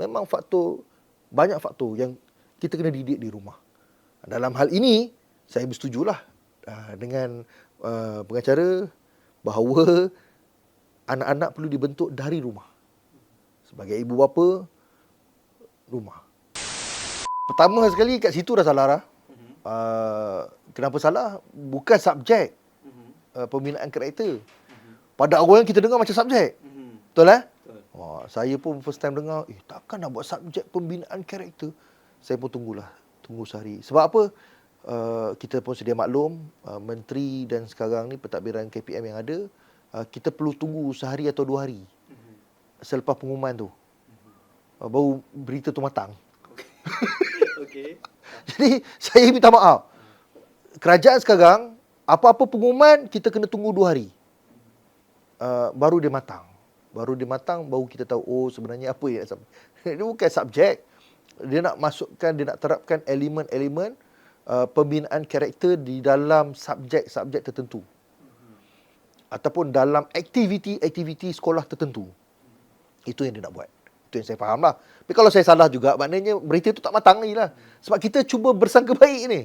memang faktor banyak faktor yang kita kena didik di rumah. Dalam hal ini saya bersetujulah uh, dengan uh, pengacara bahawa anak-anak perlu dibentuk dari rumah. Sebagai ibu bapa rumah. Pertama sekali kat situ dah salah dah. Uh, kenapa salah? Bukan subjek uh, pembinaan karakter. Pada awal kita dengar macam subjek. Betul eh? Wah, saya pun first time dengar, eh takkan nak buat subjek pembinaan karakter. Saya pun tunggulah, tunggu sehari. Sebab apa? Uh, kita pun sedia maklum, uh, menteri dan sekarang ni pentadbiran KPM yang ada, uh, kita perlu tunggu sehari atau dua hari selepas pengumuman tu. Uh, baru berita tu matang. Okey. Jadi saya minta maaf. Kerajaan sekarang, apa-apa pengumuman kita kena tunggu dua hari. Uh, baru dia matang. Baru dia matang, baru kita tahu, oh sebenarnya apa yang sampai. Dia bukan subjek. Dia nak masukkan, dia nak terapkan elemen-elemen uh, pembinaan karakter di dalam subjek-subjek tertentu. Ataupun dalam aktiviti-aktiviti sekolah tertentu. Itu yang dia nak buat. Itu yang saya faham lah. Tapi kalau saya salah juga, maknanya berita itu tak matang lagi lah. Sebab kita cuba bersangka baik ni.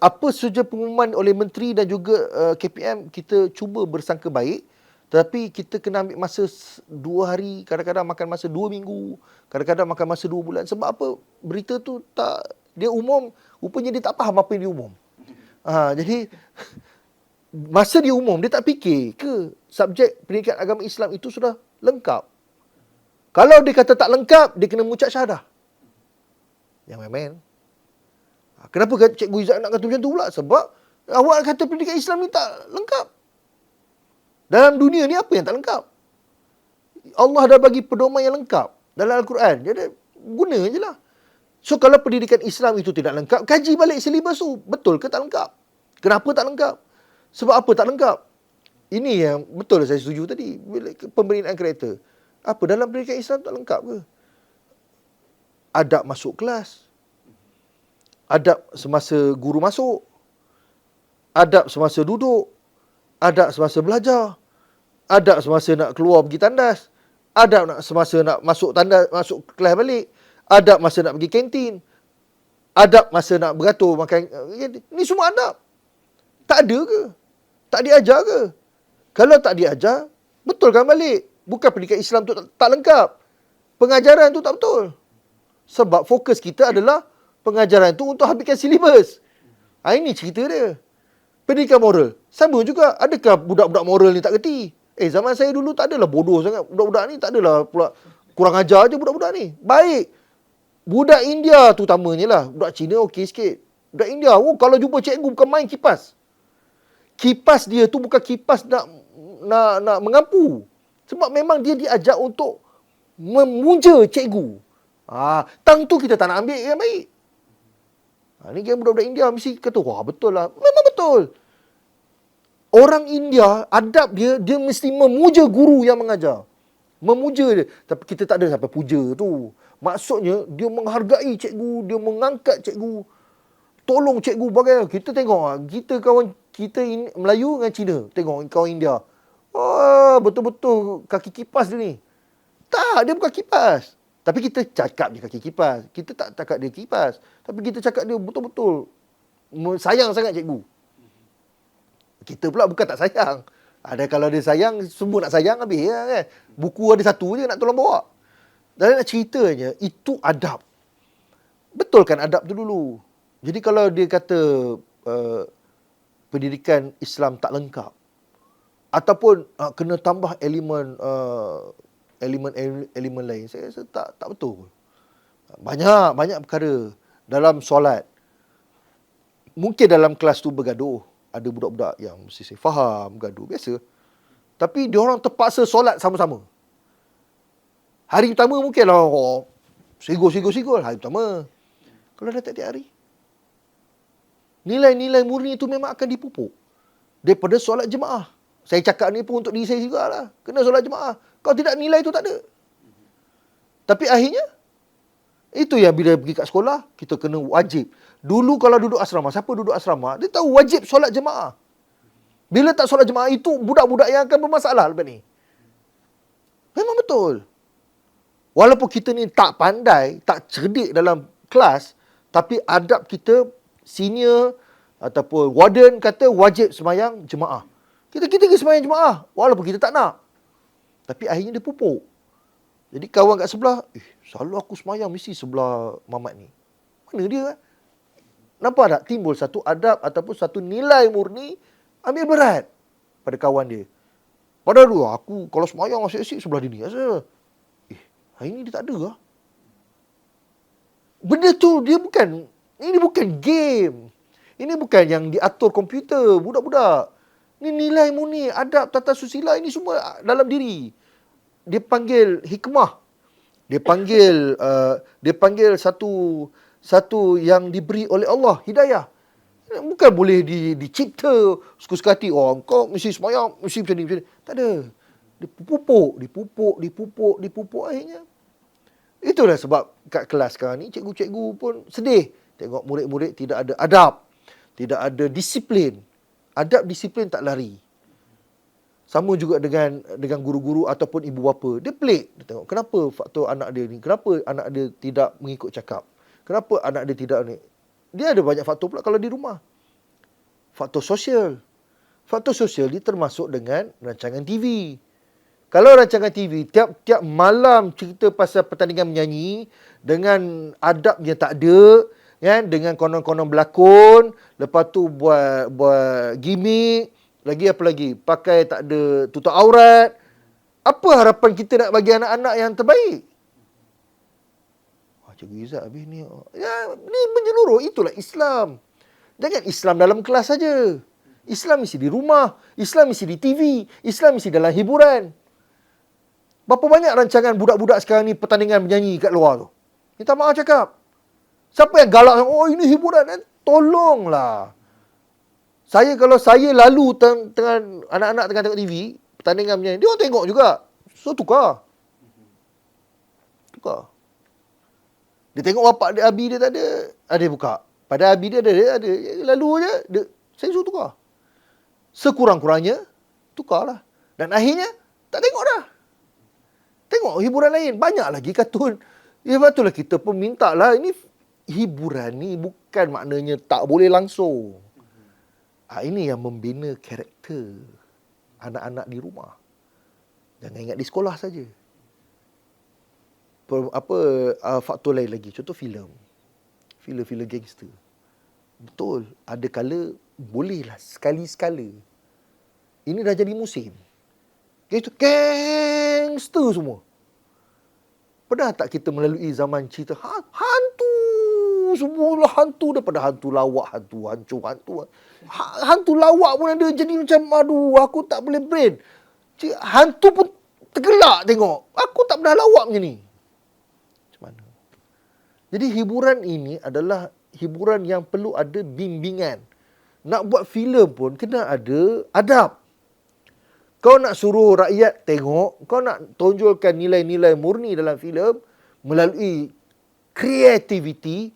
Apa saja pengumuman oleh menteri dan juga uh, KPM, kita cuba bersangka baik. Tetapi kita kena ambil masa dua hari, kadang-kadang makan masa dua minggu, kadang-kadang makan masa dua bulan. Sebab apa? Berita tu tak, dia umum, rupanya dia tak faham apa yang dia umum. Ha, jadi, masa dia umum, dia tak fikir ke subjek pendidikan agama Islam itu sudah lengkap. Kalau dia kata tak lengkap, dia kena mengucap syahadah. Yang main-main. Ha, Kenapa Cikgu Izzat nak kata macam tu pula? Sebab awak kata pendidikan Islam ni tak lengkap. Dalam dunia ni apa yang tak lengkap? Allah dah bagi pedoman yang lengkap dalam Al-Quran. Jadi guna je lah. So kalau pendidikan Islam itu tidak lengkap, kaji balik silibus tu. Betul ke tak lengkap? Kenapa tak lengkap? Sebab apa tak lengkap? Ini yang betul saya setuju tadi. Pemberian karakter. Apa dalam pendidikan Islam tak lengkap ke? Adab masuk kelas. Adab semasa guru masuk. Adab semasa duduk. Adab semasa belajar. Adab semasa nak keluar pergi tandas. Adab nak semasa nak masuk tandas, masuk kelas balik. Adab masa nak pergi kantin. Adab masa nak beratur makan. Ni semua adab. Tak ada ke? Tak diajar ke? Kalau tak diajar, betulkan balik. Bukan pendidikan Islam tu tak, tak lengkap. Pengajaran tu tak betul. Sebab fokus kita adalah pengajaran tu untuk habiskan silibus. Ha, ini cerita dia. Pendidikan moral. Sama juga. Adakah budak-budak moral ni tak kerti? Eh, zaman saya dulu tak adalah bodoh sangat. Budak-budak ni tak adalah pula kurang ajar je budak-budak ni. Baik. Budak India tu utamanya lah. Budak Cina okey sikit. Budak India, oh kalau jumpa cikgu bukan main kipas. Kipas dia tu bukan kipas nak nak nak mengampu. Sebab memang dia diajak untuk memunja cikgu. Ah, tang tu kita tak nak ambil yang baik. Ha, ni kan budak-budak India mesti kata, wah betul lah. Memang betul. Orang India, adab dia, dia mesti memuja guru yang mengajar. Memuja dia. Tapi kita tak ada sampai puja tu. Maksudnya, dia menghargai cikgu, dia mengangkat cikgu. Tolong cikgu bagai Kita tengok, ah, kita kawan kita in, Melayu dengan Cina. Tengok kawan India. Oh, betul-betul kaki kipas dia ni. Tak, dia bukan kipas. Tapi kita cakap dia kaki kipas. Kita tak cakap dia kipas. Tapi kita cakap dia betul-betul sayang sangat cikgu. Kita pula bukan tak sayang. Ada kalau dia sayang, semua nak sayang habis ya, kan. Buku ada satu je nak tolong bawa. Dan nak ceritanya, itu adab. Betul kan adab tu dulu. Jadi kalau dia kata uh, pendidikan Islam tak lengkap, ataupun uh, kena tambah elemen uh, elemen elemen lain saya rasa tak tak betul banyak banyak perkara dalam solat mungkin dalam kelas tu bergaduh ada budak-budak yang mesti saya faham gaduh biasa tapi dia orang terpaksa solat sama-sama hari pertama mungkinlah oh, sigul-sigul-sigul hari pertama kalau dah tak tiap hari nilai-nilai murni itu memang akan dipupuk daripada solat jemaah saya cakap ni pun untuk diri saya juga lah. Kena solat jemaah. Kalau tidak nilai tu tak ada. Tapi akhirnya, itu yang bila pergi kat sekolah, kita kena wajib. Dulu kalau duduk asrama, siapa duduk asrama, dia tahu wajib solat jemaah. Bila tak solat jemaah, itu budak-budak yang akan bermasalah lepas ni. Memang betul. Walaupun kita ni tak pandai, tak cerdik dalam kelas, tapi adab kita senior ataupun warden kata wajib semayang jemaah. Kita kita pergi semayang jemaah walaupun kita tak nak. Tapi akhirnya dia pupuk. Jadi kawan kat sebelah, eh selalu aku semayang mesti sebelah Mamat ni. Mana dia kan? Nampak tak timbul satu adab ataupun satu nilai murni ambil berat pada kawan dia. Padahal dulu aku kalau semayang asyik-asyik sebelah dia ni. Asal? Eh, hari ni dia tak ada lah. Benda tu dia bukan, ini bukan game. Ini bukan yang diatur komputer, budak-budak. Ini nilai murni, adab, tata susila ini semua dalam diri. Dia panggil hikmah. Dia panggil uh, dia panggil satu satu yang diberi oleh Allah, hidayah. Bukan boleh di, dicipta suka-suka hati. Oh, kau mesti semayang, mesti macam ni, macam ni. Tak ada. Dipupuk, dipupuk, dipupuk, dipupuk akhirnya. Itulah sebab kat kelas sekarang ni, cikgu-cikgu pun sedih. Tengok murid-murid tidak ada adab. Tidak ada disiplin. Adab disiplin tak lari. Sama juga dengan dengan guru-guru ataupun ibu bapa. Dia pelik. Dia tengok kenapa faktor anak dia ni. Kenapa anak dia tidak mengikut cakap. Kenapa anak dia tidak ni. Dia ada banyak faktor pula kalau di rumah. Faktor sosial. Faktor sosial ni termasuk dengan rancangan TV. Kalau rancangan TV tiap-tiap malam cerita pasal pertandingan menyanyi dengan adab yang tak ada, kan dengan konon-konon berlakon, lepas tu buat buat gimmick, lagi apa lagi? Pakai tak ada tutup aurat. Apa harapan kita nak bagi anak-anak yang terbaik? Wah, Cikgu Izzat habis ni. Ya, ni menyeluruh. Itulah Islam. Jangan Islam dalam kelas saja. Islam mesti di rumah. Islam mesti di TV. Islam mesti dalam hiburan. Berapa banyak rancangan budak-budak sekarang ni pertandingan menyanyi kat luar tu? Minta maaf cakap. Siapa yang galak? Oh ini hiburan. Eh, tolonglah. Saya kalau saya lalu teng- tengah anak-anak tengah tengok TV, pertandingan menyanyi, dia orang tengok juga. So tukar. Tukar. Dia tengok bapak dia, abi dia tak ada, ada buka. Pada abi dia ada, dia ada. Lalu je, dia, saya suruh tukar. Sekurang-kurangnya, tukarlah. Dan akhirnya, tak tengok dah. Tengok hiburan lain. Banyak lagi kartun. Ya, patutlah kita pun minta lah. Ini hiburan ni bukan maknanya tak boleh langsung. Ha, ini yang membina karakter anak-anak di rumah. Jangan ingat di sekolah saja. Apa uh, faktor lain lagi? Contoh filem. Filem-filem gangster. Betul. Ada kala bolehlah sekali-sekala. Ini dah jadi musim. Gangster, gangster semua. Pernah tak kita melalui zaman cerita ha- hantu? Semualah hantu daripada hantu lawak, hantu hancur, hantu. Ha- hantu lawak pun ada jadi macam aduh aku tak boleh brain. Cik, hantu pun tergelak tengok. Aku tak pernah lawak macam ni. Macam mana? Jadi hiburan ini adalah hiburan yang perlu ada bimbingan. Nak buat filem pun kena ada adab. Kau nak suruh rakyat tengok, kau nak tonjolkan nilai-nilai murni dalam filem melalui kreativiti,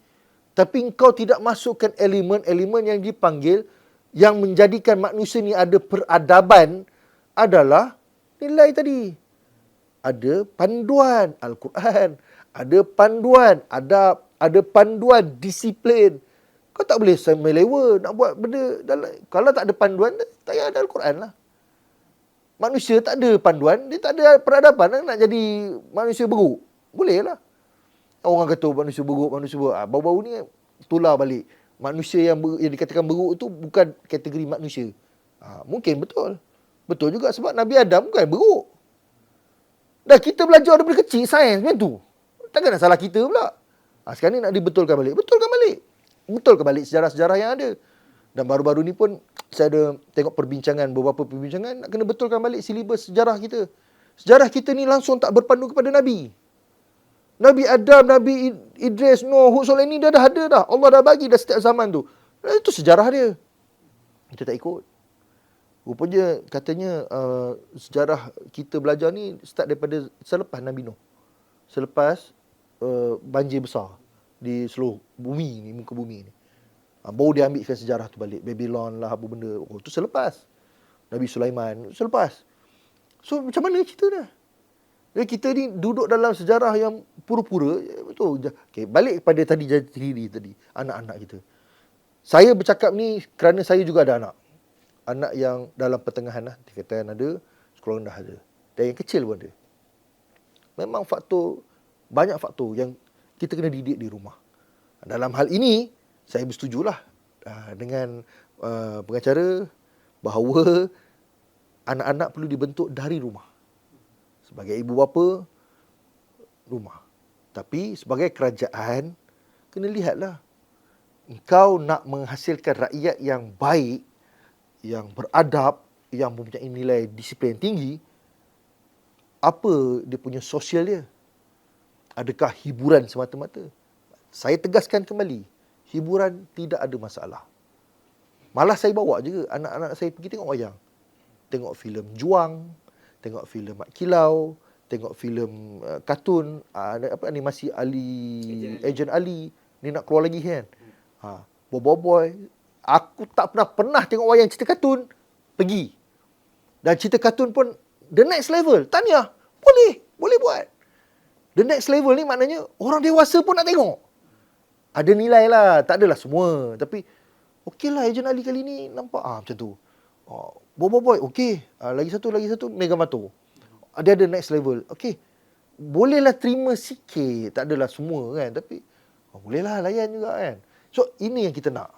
tapi kau tidak masukkan elemen-elemen yang dipanggil yang menjadikan manusia ni ada peradaban adalah nilai tadi. Ada panduan Al-Quran, ada panduan adab, ada panduan disiplin. Kau tak boleh semelewa nak buat benda dalam kalau tak ada panduan tak payah ada Al-Quran lah. Manusia tak ada panduan, dia tak ada peradaban nak jadi manusia beruk. Boleh lah. Orang kata manusia beruk, manusia beruk. Ah, Bau-bau ni tular balik. Manusia yang, ber, yang dikatakan beruk itu bukan kategori manusia. Ha, mungkin betul. Betul juga sebab Nabi Adam bukan beruk. Dah kita belajar daripada kecil sains macam tu. Takkan nak salah kita pula. Ha, sekarang ni nak dibetulkan balik. Betulkan balik. Betulkan balik sejarah-sejarah yang ada. Dan baru-baru ni pun saya ada tengok perbincangan, beberapa perbincangan nak kena betulkan balik silibus sejarah kita. Sejarah kita ni langsung tak berpandu kepada Nabi. Nabi Adam, Nabi Idris, Nuh, Hud, Soleh ni dah, dah ada dah. Allah dah bagi dah setiap zaman tu. Itu sejarah dia. Kita tak ikut. Rupanya katanya uh, sejarah kita belajar ni start daripada selepas Nabi Nuh. Selepas uh, banjir besar di seluruh bumi ni, muka bumi ni. Ha, baru dia ambilkan sejarah tu balik. Babylon lah, apa benda. Oh, tu selepas. Nabi Sulaiman, selepas. So, macam mana cerita dia? Jadi kita ni duduk dalam sejarah yang pura-pura. Betul. Okay, balik kepada tadi jati diri tadi. Anak-anak kita. Saya bercakap ni kerana saya juga ada anak. Anak yang dalam pertengahan lah. Tingkatan ada, sekolah rendah ada. Dan yang kecil pun ada. Memang faktor, banyak faktor yang kita kena didik di rumah. Dalam hal ini, saya bersetujulah uh, dengan uh, pengacara bahawa anak-anak perlu dibentuk dari rumah. Sebagai ibu bapa, rumah. Tapi sebagai kerajaan, kena lihatlah. Engkau nak menghasilkan rakyat yang baik, yang beradab, yang mempunyai nilai disiplin tinggi, apa dia punya sosial dia? Adakah hiburan semata-mata? Saya tegaskan kembali, hiburan tidak ada masalah. Malah saya bawa je anak-anak saya pergi tengok wayang. Tengok filem Juang, tengok filem Mat Kilau, tengok filem uh, kartun uh, apa animasi Ali Agent Ali. Ni nak keluar lagi kan. Ha, boy boy. Aku tak pernah pernah tengok wayang cerita kartun. Pergi. Dan cerita kartun pun the next level. Tahniah. Boleh. Boleh buat. The next level ni maknanya orang dewasa pun nak tengok. Ada nilai lah. Tak adalah semua. Tapi okey lah Agent Ali kali ni nampak ah macam tu. Oh, boy boy okey. Ah, lagi satu lagi satu Mega Mato. Dia ada next level. Okey. Bolehlah terima sikit. Tak adalah semua kan. Tapi oh, bolehlah layan juga kan. So ini yang kita nak.